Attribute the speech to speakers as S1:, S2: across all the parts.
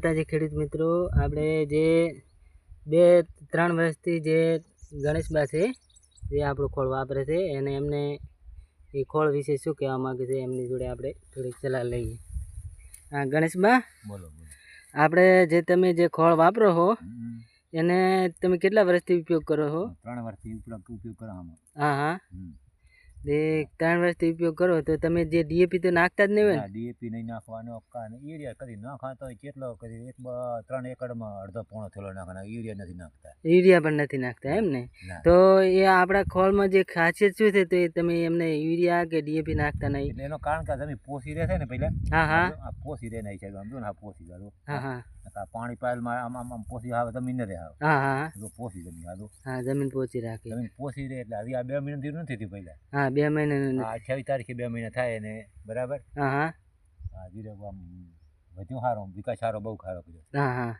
S1: માતાજી ખેડૂત મિત્રો આપણે જે બે ત્રણ વર્ષથી જે ગણેશબા છે જે આપણું ખોળ વાપરે છે અને એમને એ ખોળ વિશે શું કહેવા માગે છે એમની જોડે આપણે થોડીક સલાહ લઈએ. હા ગણેશબા
S2: બોલો
S1: આપણે જે તમે જે ખોળ વાપરો છો એને તમે કેટલા વર્ષથી ઉપયોગ કરો છો
S2: ત્રણ વર્ષથી ઉપયોગ ઉપયોગ કરો
S1: હા હા.
S2: હમ.
S1: ત્રણ વર્ષથી ઉપયોગ કરો તો તમે જે ડીએપી તો નાખતા જ નહીં હોય
S2: ડીએપી નહીં નાખવાનો કાને યુરિયા કદી નાખા તો કેટલો કદી એક ત્રણ એકડમાં અડધો પોણો થેલો નાખવાના યુરિયા નથી નાખતા.
S1: યુરિયા પણ નથી નાખતા એમ ને? તો એ આપણા ખોળમાં જે ખાસિયત શું છે તો એ તમે એમને યુરિયા કે ડીએપી નાખતા નહીં.
S2: એનો કારણ કે તમે પોસી રહે છે ને પહેલા?
S1: હા હા.
S2: પોસી રહે નહીં છે સમજો ને આ પોસી જાડો
S1: હા હા.
S2: પાણી પાયલમાં આમ આમ આમ પોસી આવે જમીન ને આવે
S1: હા હા.
S2: પોસી જમીન
S1: હા જમીન પોસી રાખી.
S2: જમીન પોસી રહે એટલે હજી આ બે મિનિટ નથી પહેલા.
S1: હા બે
S2: મહિના અઠ્યાવીસ તારીખે બે મહિના થાય ને બરાબર?
S1: હા હા.
S2: હા ધીરે આમ વધ્યું સારો વિકાસ સારો બહુ સારો કર્યો
S1: હા હા.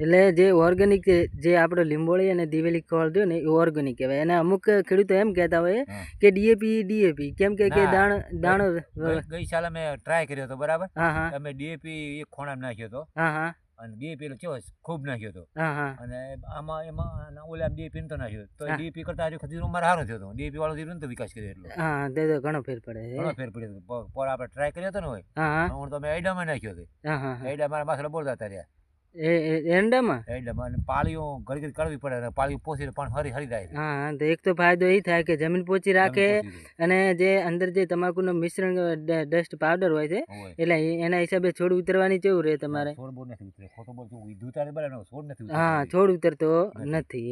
S1: એટલે જે ઓર્ગેનિક જે આપણો લીંબોળી અને દિવેલી ખોળ થયું ને એ ઓર્ગેનિક કહેવાય. અને અમુક ખેડૂતો એમ કહેતા હોય કે ડીએપી ડીએપી. કેમ કે કે. દાણ દાણો
S2: ગઈ- ગઈ સાલ અમે ટ્રાય કર્યો હતો બરાબર?
S1: હા હા.
S2: અમે ડીએપી એક ખોણામાં નાખ્યો હતો.
S1: હા હા.
S2: અને ડીએપી એટલે કેવો ખૂબ નાખ્યો હતો અને આમાં એમાં ઓલા ડીએપી નતો નાખ્યો. તો. ડીએપી કરતા હજુ ખજીરો મારે સારો થયો હતો ડીએપી વાળો જીરો તો વિકાસ કર્યો એટલો.
S1: હા તે ઘણો ફેર પડે છે.
S2: ઘણો ફેર પડ્યો પર આપણે ટ્રાય કર્યો હતો ને હોય.
S1: હા
S2: તો મેં એડામાં નાખ્યો હતો એડા મારા માસલા બોલતા હતા રહ્યા.
S1: એ એ- એરંડામાં
S2: અને પાળીઓ ઘડી ઘડી કરવી પડે અને પાળીઓ પોસીને પણ હરી હરી જાય
S1: હા તો એક તો ફાયદો એ થાય કે જમીન પોચી રાખે
S2: પોચી.
S1: અને જે અંદર જે તમાકુનો મિશ્રણ ડસ્ટ પાવડર હોય છે. એટલે એના હિસાબે છોડ ઉતરવાની કેવું રહે તમારે
S2: છોડ બોલ નથી ઉતરે ખોટો બોલ તું બરાબર છોડ નથી
S1: હા. છોડ ઉતરતો. નથી